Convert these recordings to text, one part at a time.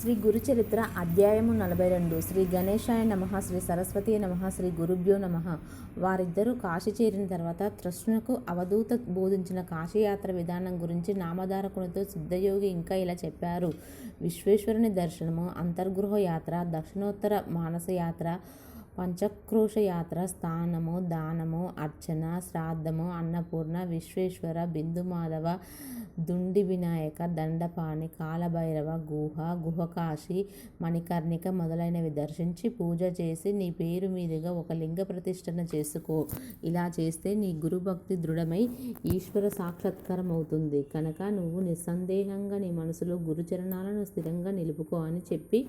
శ్రీ గురుచరిత్ర అధ్యాయము నలభై రెండు శ్రీ గణేశాయ నమ శ్రీ సరస్వతి నమ శ్రీ గురుభ్యో నమ. వారిద్దరూ కాశీ చేరిన తర్వాత తృష్ణకు అవధూత బోధించిన కాశీయాత్ర విధానం గురించి నామధారకునితో సిద్ధయోగి ఇంకా ఇలా చెప్పారు. విశ్వేశ్వరుని దర్శనము అంతర్గృహ యాత్ర దక్షిణోత్తర మానస యాత్ర పంచక్రోశ యాత్ర స్థానము దానము అర్చన శ్రాద్ధము అన్నపూర్ణ విశ్వేశ్వర బిందుమాధవ దుండి వినాయక దండపాణి కాలభైరవ గుహ గుహకాశి మణికర్ణిక మొదలైనవి దర్శించి పూజ చేసి నీ పేరు మీదుగా ఒక లింగ ప్రతిష్టన చేసుకో. ఇలా చేస్తే నీ గురుభక్తి దృఢమై ఈశ్వర సాక్షాత్కారం అవుతుంది కనుక నువ్వు నిస్సందేహంగా నీ మనసులో గురుచరణాలను స్థిరంగా నిలుపుకో అని చెప్పి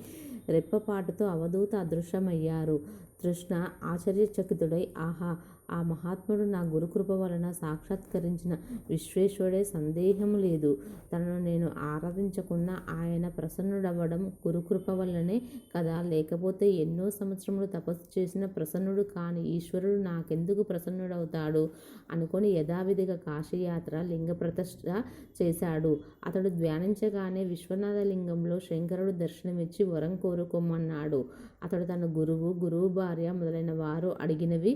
రెప్పపాటుతో అవధూత అదృశ్యమయ్యారు. కృష్ణ ఆశ్చర్యచకితుడై ఆహా ఆ మహాత్ముడు నా గురుకృప వలన సాక్షాత్కరించిన విశ్వేశ్వరుడే సందేహము లేదు. తనను నేను ఆరాధించకుండా ఆయన ప్రసన్నుడవ్వడం గురుకృప వల్లనే కదా. లేకపోతే ఎన్నో సంవత్సరములు తపస్సు చేసిన ప్రసన్నుడు కాని ఈశ్వరుడు నాకెందుకు ప్రసన్నుడవుతాడు? అనుకొని యథావిధిగా కాశీయాత్ర లింగ ప్రతిష్ట చేశాడు. అతడు ధ్యానించగానే విశ్వనాథ లింగంలో శంకరుడు దర్శనమిచ్చి వరం కోరుకోమన్నాడు అతడు తన గురువు గురువు భార్య మొదలైన వారు అడిగినవి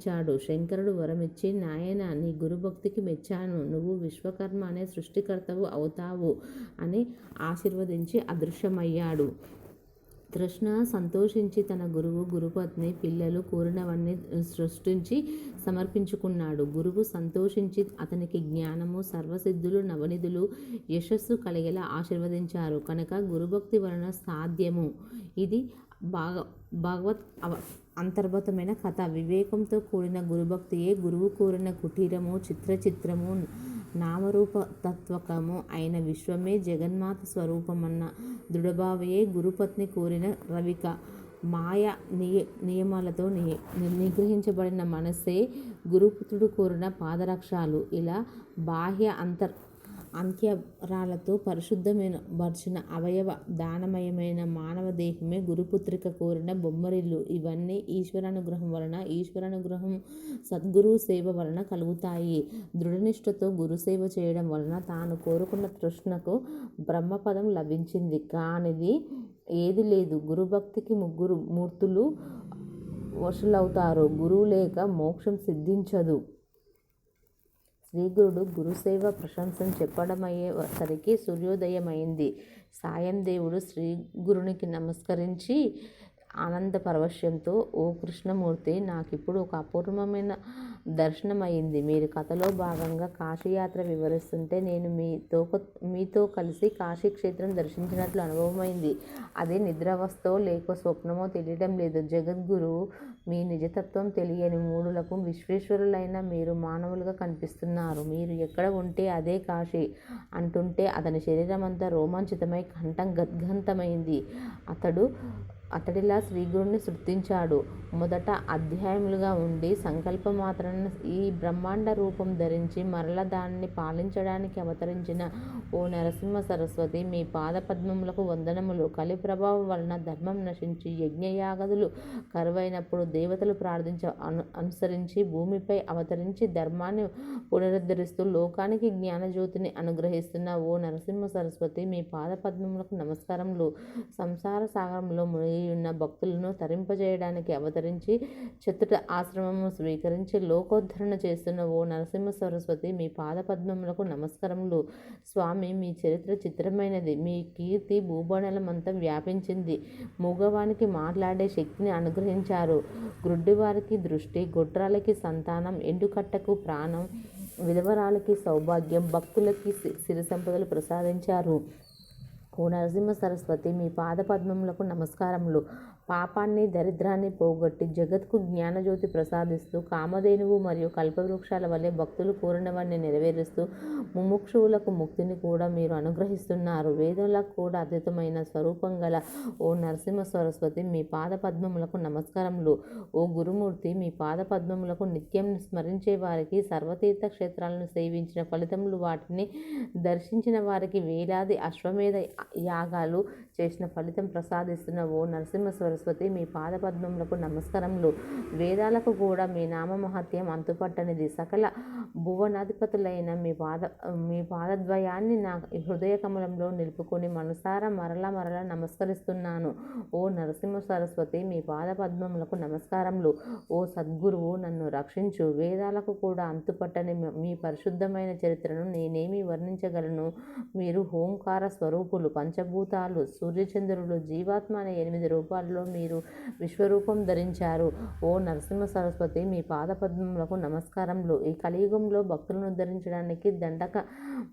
వరించాడు శంకరుడు వరమిచ్చి నాయన నీ గురుభక్తికి మెచ్చాను. నువ్వు విశ్వకర్మ అనే సృష్టికర్తవు అవుతావు అని ఆశీర్వదించి అదృశ్యమయ్యాడు. కృష్ణ సంతోషించి తన గురువు గురుపత్ని పిల్లలు కోరినవన్నీ సృష్టించి సమర్పించుకున్నాడు. గురువు సంతోషించి అతనికి జ్ఞానము సర్వసిద్ధులు నవనిధులు యశస్సు కలిగేలా ఆశీర్వదించారు. కనుక గురుభక్తి వలన సాధ్యము. ఇది భాగ భగవత్ అవ అంతర్గతమైన కథ. వివేకంతో కూడిన గురుభక్తియే గురువు కోరిన కుటీరము చిత్రచిత్రము నామరూపతత్వకము అయిన విశ్వమే జగన్మాత స్వరూపమన్న దృఢభావయే గురుపత్ని కోరిన రవిక. మాయ నియ నియమాలతో నిగ్రహించబడిన మనస్సే గురుపుత్రుడు కోరిన పాదరక్షాలు. ఇలా బాహ్య అంతర్ అంత్యరాలతో పరిశుద్ధమైన బర్చిన అవయవ దానమయమైన మానవ దేహమే గురుపుత్రిక కోరిన బొమ్మరిల్లు. ఇవన్నీ ఈశ్వరానుగ్రహం వలన ఈశ్వరానుగ్రహం సద్గురు సేవ వలన కలుగుతాయి. దృఢనిష్టతో గురుసేవ చేయడం వలన తాను కోరుకున్న తృష్ణకు బ్రహ్మపదం లభించింది. కానిది ఏది లేదు. గురుభక్తికి ముగ్గురు మూర్తులు వశులవుతారు. గురువు లేక మోక్షం సిద్ధించదు. శ్రీగురుడు గురుసేవ ప్రశంసను చెప్పడమయ్యేసరికి సూర్యోదయమైంది. సాయం దేవుడు శ్రీగురునికి నమస్కరించి ఆనంద పరవశ్యంతో ఓ కృష్ణమూర్తి నాకిప్పుడు ఒక అపూర్వమైన దర్శనమైంది మీరు కథలో భాగంగా కాశీయాత్ర వివరిస్తుంటే నేను మీతో మీతో కలిసి కాశీక్షేత్రం దర్శించినట్లు అనుభవమైంది. అది నిద్రావస్థో లేక స్వప్నమో తెలియడం లేదు. జగద్గురు మీ నిజతత్వం తెలియని మూడులకు విశ్వేశ్వరులైన మీరు మానవులుగా కనిపిస్తున్నారు. మీరు ఎక్కడ ఉంటే అదే కాశీ అంటుంటే అతని శరీరం అంతా రోమాంచితమై కంఠం గద్గంతమైంది అతడు అతడిలా శ్రీగురుని సృష్టించాడు. మొదట అధ్యాయములుగా ఉండి సంకల్పమాత్రాన ఈ బ్రహ్మాండ రూపం ధరించి మరల దానిని పాలించడానికి అవతరించిన ఓ నరసింహ సరస్వతి మీ పాదపద్మములకు వందనములు. కలి ప్రభావం వలన ధర్మం నశించి యజ్ఞయాగదులు కరువైనప్పుడు దేవతలు ప్రార్థించ అను అనుసరించి భూమిపై అవతరించి ధర్మాన్ని పునరుద్ధరిస్తూ లోకానికి జ్ఞానజ్యోతిని అనుగ్రహిస్తున్న ఓ నరసింహ సరస్వతి మీ పాదపద్మములకు నమస్కారములు. సంసార సాగరంలో మునిగి ఉన్న భక్తులను తరింపజేయడానికి అవతరించి చతుట ఆశ్రమము స్వీకరించి లోకోద్ధరణ చేస్తున్న ఓ నరసింహ సరస్వతి మీ పాదపద్మములకు నమస్కారములు. స్వామి మీ చరిత్ర చిత్రమైనది. మీ కీర్తి భూభాండలమంతా వ్యాపించింది. మూగవానికి మాట్లాడే శక్తిని అనుగ్రహించారు. గ్రుడ్డివారికి దృష్టి గొడ్రాలకి సంతానం ఎండుకట్టకు ప్రాణం విధవరాలకి సౌభాగ్యం భక్తులకి సిరి సంపదలు ప్రసాదించారు. ఓ నరసింహ సరస్వతి మీ పాదపద్మములకు నమస్కారములు. పాపాన్ని దరిద్రాన్ని పోగొట్టి జగత్కు జ్ఞానజ్యోతి ప్రసాదిస్తూ కామధేనువు మరియు కల్పవృక్షాల వలె భక్తులు కోరినవన్నీ నెరవేరుస్తూ ముముక్షువులకు ముక్తిని కూడా మీరు అనుగ్రహిస్తున్నారు. వేదులకు కూడా అద్భుతమైన స్వరూపం గల ఓ నరసింహ సరస్వతి మీ పాదపద్మములకు నమస్కారములు. ఓ గురుమూర్తి మీ పాదపద్మములకు నిత్యం స్మరించే వారికి సర్వతీర్థ క్షేత్రాలను సేవించిన ఫలితములు వాటిని దర్శించిన వారికి వేలాది అశ్వమేధ యాగాలు చేసిన ఫలితం ప్రసాదిస్తున్న ఓ నరసింహ సరస్వతి మీ పాదపద్మములకు నమస్కారములు. వేదాలకు కూడా మీ నామమహత్యం అంతుపట్టనిది. సకల భువనాధిపతులైన మీ పాద మీ పాదద్వయాన్ని నా హృదయ కమలంలో నిలుపుకొని మనసారా మరల మరల నమస్కరిస్తున్నాను. ఓ నరసింహ సరస్వతి మీ పాదపద్మములకు నమస్కారములు. ఓ సద్గురువు నన్ను రక్షించు. వేదాలకు కూడా అంతుపట్టని మీ పరిశుద్ధమైన చరిత్రను నేనేమి వర్ణించగలను? మీరు హోంకార స్వరూపులు. పంచభూతాలు సూర్యచంద్రులు జీవాత్మ అనే ఎనిమిది రూపాల్లో మీరు విశ్వరూపం ధరించారు. ఓ నరసింహ సరస్వతి మీ పాదపద్మములకు నమస్కారములు. ఈ కలియుగంలో భక్తులను ఉద్ధరించడానికి దండక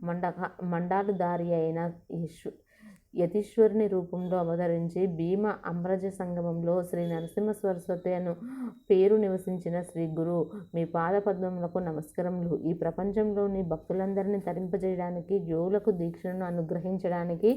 మండక మండాలు దారి అయిన ఈశ్వ యతీశ్వరుని రూపంలో అవతరించి భీమ అమ్రజ సంగమంలో శ్రీ నరసింహ సరస్వతి అను పేరు నివసించిన శ్రీ గురు మీ పాదపద్మములకు నమస్కారములు. ఈ ప్రపంచంలోని భక్తులందరినీ తరింపజేయడానికి యోగులకు దీక్షను అనుగ్రహించడానికి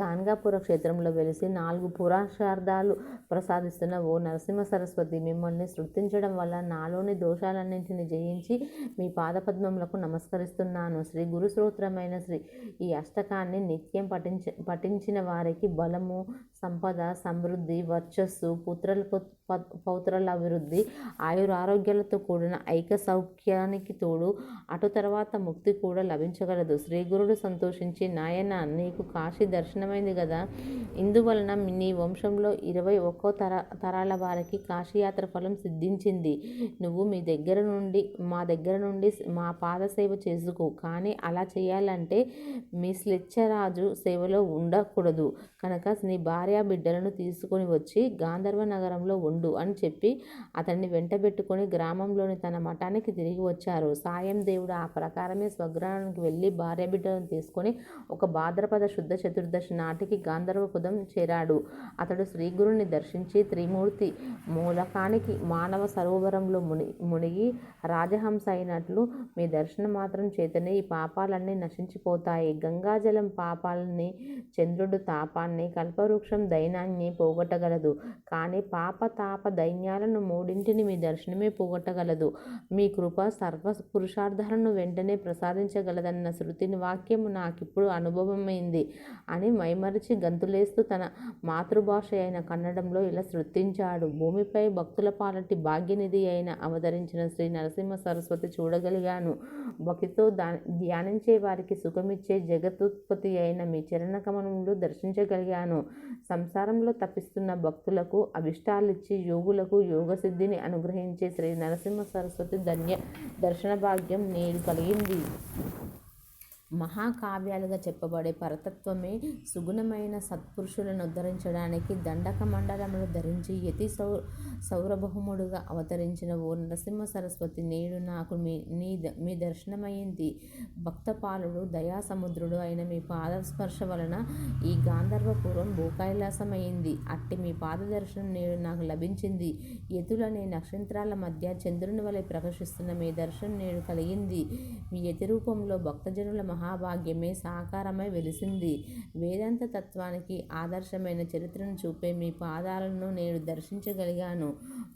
గాన్గాపుర క్షేత్రంలో వెలిసి నాలుగు పురుషార్థాలు ప్రసాదిస్తున్న ఓ నరసింహ సరస్వతి మిమ్మల్ని సృష్టించడం వల్ల నాలోని దోషాలన్నింటినీ జయించి మీ పాదపద్మములకు నమస్కరిస్తున్నాను. శ్రీ గురు స్తోత్రమైన శ్రీ ఈ అష్టకాన్ని నిత్యం పఠించ పఠించిన వారికి బలము సంపద సమృద్ధి వర్చస్సు పుత్రల పౌత్రల అభివృద్ధి ఆయురారోగ్యాలతో కూడిన ఐక సౌఖ్యానికి తోడు అటు తర్వాత ముక్తి కూడా లభించగలదు. శ్రీ గురుడు సంతోషించి నాయన నీకు కాశీ నాశనమైంది కదా. ఇందువలన నీ వంశంలో ఇరవై ఒక్కో తర తరాల వారికి కాశీయాత్ర ఫలం సిద్ధించింది. నువ్వు మీ దగ్గర నుండి మా దగ్గర నుండి మా పాదసేవ చేసుకో. కానీ అలా చేయాలంటే మీ స్లిచ్చరాజు సేవలో ఉండకూడదు. కనుక నీ భార్య బిడ్డలను తీసుకొని వచ్చి గాంధర్వ నగరంలో ఉండు అని చెప్పి అతన్ని వెంటబెట్టుకొని గ్రామంలోని తన మఠానికి తిరిగి వచ్చారు. సాయం దేవుడు ఆ ప్రకారమే స్వగ్రామానికి వెళ్ళి భార్య బిడ్డలను తీసుకొని ఒక భాద్రపద శుద్ధ చతుర్థ చతుర్దశి నాటికి గాంధర్వపుదం చేరాడు. అతడు శ్రీగురుని దర్శించి త్రిమూర్తి మూలకానికి మానవ సరోవరంలో ముని మునిగి రాజహంస అయినట్లు మీ దర్శనం మాత్రం చేతనే ఈ పాపాలన్నీ నశించిపోతాయి. గంగాజలం పాపాలని చంద్రుడు తాపాన్ని కల్పవృక్షం దైనాన్ని పోగొట్టగలదు. కానీ పాప తాప దైన్యాలను మూడింటిని మీ దర్శనమే పోగొట్టగలదు. మీ కృప సర్వ పురుషార్థాలను వెంటనే ప్రసాదించగలదన్న శృతిని వాక్యము నాకిప్పుడు అనుభవమైంది. అని మైమరిచి గంతులేస్తూ తన మాతృభాష అయిన కన్నడంలో ఇలా శృతించాడు. భూమిపై భక్తుల పాలటి భాగ్యనిధి అయిన అవతరించిన శ్రీ నరసింహ సరస్వతి చూడగలిగాను. భక్తితో దా ధ్యానించే వారికి సుఖమిచ్చే జగతుత్పత్తి అయిన మీ చరణకమనంలో దర్శించగలిగాను. సంసారంలో తప్పిస్తున్న భక్తులకు అభిష్టాలిచ్చి యోగులకు యోగసిద్ధిని అనుగ్రహించే శ్రీ నరసింహ సరస్వతి ధన్య దర్శన భాగ్యం నేడు కలిగింది. మహాకావ్యాలుగా చెప్పబడే పరతత్వమే సుగుణమైన సత్పురుషులను ఉద్ధరించడానికి దండక మండలంలో ధరించి యతి సౌ సౌరభౌముడుగా అవతరించిన ఓ నరసింహ సరస్వతి నేడు నాకు మీ నీ మీ దర్శనమైంది భక్తపాలుడు దయాసముద్రుడు అయిన మీ పాదస్పర్శ వలన ఈ గాంధర్వపురం భూకైలాసమైంది అట్టి మీ పాద దర్శనం నేడు నాకు లభించింది. యతులనే నక్షత్రాల మధ్య చంద్రుని వలె ప్రకాశిస్తున్న మీ దర్శనం నేడు కలిగింది. మీ యతి రూపంలో భక్తజనుల మహాభాగ్యమే సాకారమై వెలిసింది. వేదాంత తత్వానికి ఆదర్శమైన చరిత్రను చూపే మీ పాదాలను నేను దర్శించగలిగాను.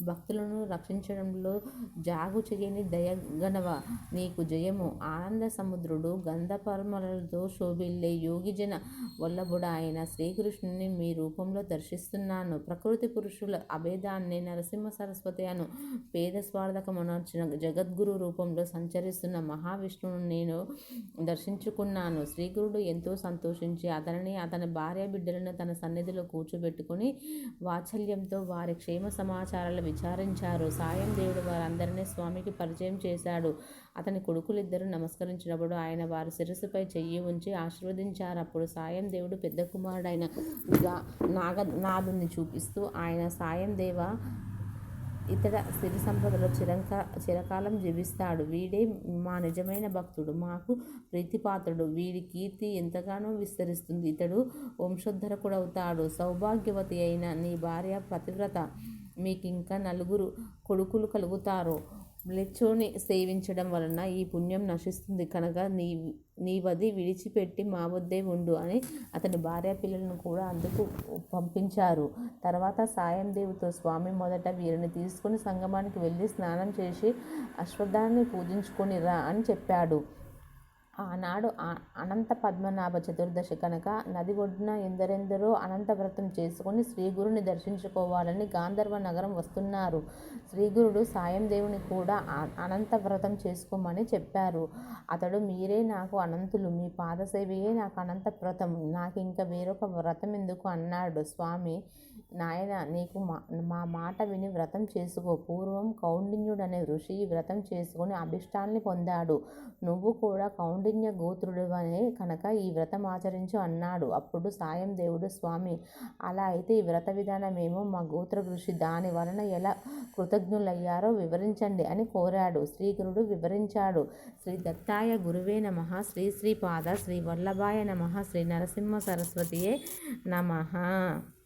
భక్తులను రక్షించడంలో జాగు చేయని దయగనవ నీకు జయము. ఆనంద సముద్రుడు గంధపర్మలతో శోభిల్లే యోగిజన వల్లభుడ అయిన శ్రీకృష్ణుని మీ రూపంలో దర్శిస్తున్నాను. ప్రకృతి పురుషుల అభేదాన్ని నరసింహ సరస్వతి అను పేద స్వార్థకమునర్చిన జగద్గురు రూపంలో సంచరిస్తున్న మహావిష్ణువును నేను దర్శి దర్శించుకున్నాను. శ్రీగురుడు ఎంతో సంతోషించి అతనిని అతని భార్య బిడ్డలను తన సన్నిధిలో కూర్చోబెట్టుకుని వాత్సల్యంతో వారి క్షేమ సమాచారాలు విచారించారు. సాయం దేవుడు వారందరినీ స్వామికి పరిచయం చేశాడు. అతని కొడుకులిద్దరూ నమస్కరించినప్పుడు ఆయన వారి శిరస్సుపై చెయ్యి ఉంచి ఆశీర్వదించారు. అప్పుడు సాయం దేవుడు పెద్ద కుమారుడైన నాగనాథుని చూపిస్తూ ఆయన సాయం దేవ ఇతడ స్థిర సంపదలో చిరంక చిరకాలం జీవిస్తాడు. వీడే మా నిజమైన భక్తుడు మాకు ప్రీతిపాత్రుడు. వీడి కీర్తి ఎంతగానో విస్తరిస్తుంది. ఇతడు వంశోద్ధరకుడవుతాడు సౌభాగ్యవతి అయిన నీ భార్య పతివ్రత. మీకు ఇంకా నలుగురు కొడుకులు కలుగుతారు. మ్లెచ్చోని సేవించడం వలన ఈ పుణ్యం నశిస్తుంది. కనుక నీ నీ వది విడిచిపెట్టి మా వద్దే ఉండు అని అతని భార్య పిల్లలను కూడా అందుకు పంపించారు. తర్వాత సాయం దేవుతో స్వామి మొదట వీరిని తీసుకుని సంగమానికి వెళ్ళి స్నానం చేసి అశ్వత్థాన్ని పూజించుకొని రా అని చెప్పాడు. ఆనాడు అనంత పద్మనాభ చతుర్దశి కనుక నది ఒడ్డున ఎందరెందరో అనంత వ్రతం చేసుకుని శ్రీగురుని దర్శించుకోవాలని గాంధర్వ నగరం వస్తున్నారు. శ్రీగురుడు సాయం దేవుని కూడా అనంత వ్రతం చేసుకోమని చెప్పారు. అతడు మీరే నాకు అనంతులు మీ పాదసేవయే నాకు అనంత వ్రతం నాకు ఇంకా వేరొక వ్రతం ఎందుకు అన్నాడు. స్వామి నాయన నీకు మా మా మాట విని వ్రతం చేసుకో. పూర్వం కౌండిన్యుడనే ఋషి వ్రతం చేసుకుని అభిష్టాన్ని పొందాడు. నువ్వు కూడా కౌండిన్య గోత్రుడివనే కనుక ఈ వ్రతం ఆచరించు అన్నాడు. అప్పుడు సాయం దేవుడు స్వామి అలా అయితే ఈ వ్రత విధానమేమో మా గోత్ర ఋషి దాని వలన ఎలా కృతజ్ఞులయ్యారో వివరించండి అని కోరాడు. శ్రీగురుడు వివరించాడు. శ్రీ దత్తాయ గురువే నమ శ్రీ శ్రీపాద శ్రీ వల్లభాయ నమ శ్రీ నరసింహ సరస్వతియే నమ.